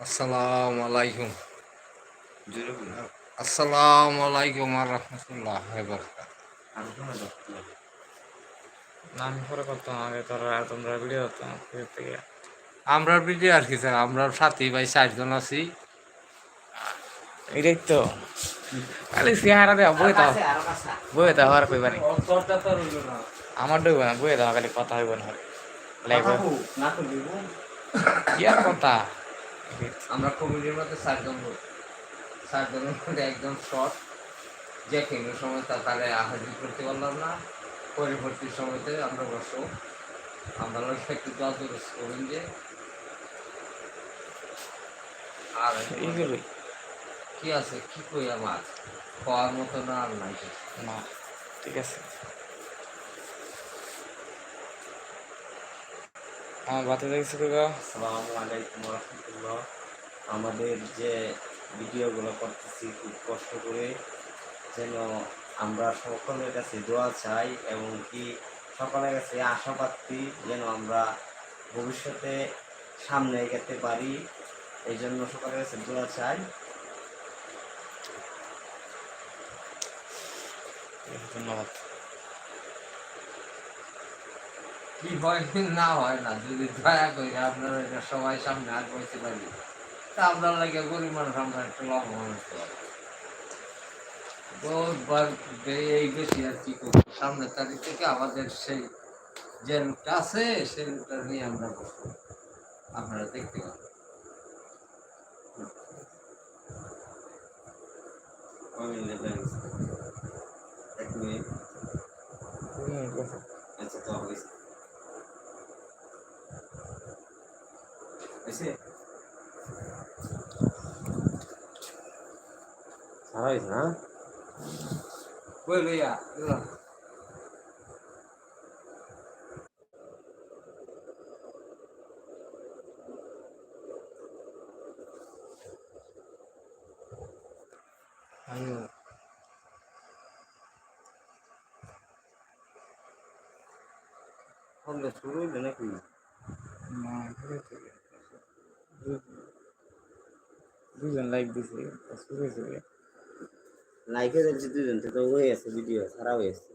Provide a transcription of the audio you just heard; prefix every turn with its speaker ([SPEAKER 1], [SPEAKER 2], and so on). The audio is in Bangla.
[SPEAKER 1] আসসালামু আলাইকুম।
[SPEAKER 2] আসসালামু আলাইকুম। আর রহমতুল্লাহ
[SPEAKER 1] লাগে
[SPEAKER 3] পরে করতাম আগে তোরা তোমরা ভিডিও করতাম থেকে।
[SPEAKER 2] আমরা ভিডিও আর কি স্যার আমরা সাথী ভাই চারজন আছি।
[SPEAKER 3] এটাই তো। খালি চেহারা দেওয়া বই দাও। বই দাও আর কইবা নি।
[SPEAKER 2] তো
[SPEAKER 3] আমার ডুববে না বই দাও খালি কথা হইব না। লাগবে
[SPEAKER 1] না তো দিব
[SPEAKER 3] কি আর কথা?
[SPEAKER 2] আমরা কমিটির মধ্যে চারজন লোক। চারজনের মধ্যে একজন শর্ট যে কেন্দ্র সময় তা তাহলে হাজির করতে পারলাম না। পরবর্তী সময়তে আমরা বসো আমরা একটু জল করুন যে। আর কি আছে? কি কই আমার? খাওয়ার মতো না আর নাই
[SPEAKER 3] না ঠিক আছে। আমার বাতে দেখছি কইবা
[SPEAKER 1] আসসালামু আলাইকুম রহমতুল্লাহ আমাদের যে ভিডিওগুলো করতেছি খুব কষ্ট করে যেন আমরা সকলের কাছে দোয়া চাই এবং কি সকলের কাছে আশা পাচ্ছি যেন আমরা ভবিষ্যতে সামনে এগাতে পারি এই জন্য সকলের কাছে দোয়া চাই।
[SPEAKER 3] ধন্যবাদ।
[SPEAKER 2] কি হয়, না হয় না, যদি দয়া করি আপনারা এটা সবাই সামনে আর বলতে পারি। তা আপনার লাগে গরিব মানুষ, আমরা একটু লাভবান হতে পারি। এই বেশি আর কি করব, সামনের তারিখ থেকে আমাদের সেই যে রূপটা আছে, সেই রূপটা নিয়ে আমরা বসবো। আপনারা দেখতে পাবেন।
[SPEAKER 1] এক মিনিট। হয়েছে সারা হয়েছে না
[SPEAKER 2] কই লইয়া এলো।
[SPEAKER 3] আয়ো
[SPEAKER 1] ফোনটা শুরু হইল নাকি
[SPEAKER 3] না ঘুরে থেকে দুজন লাইক দিছে
[SPEAKER 1] লাইকে দেখছি দুজন তো হয়ে আছে ভিডিও সারা হয়ে আছে।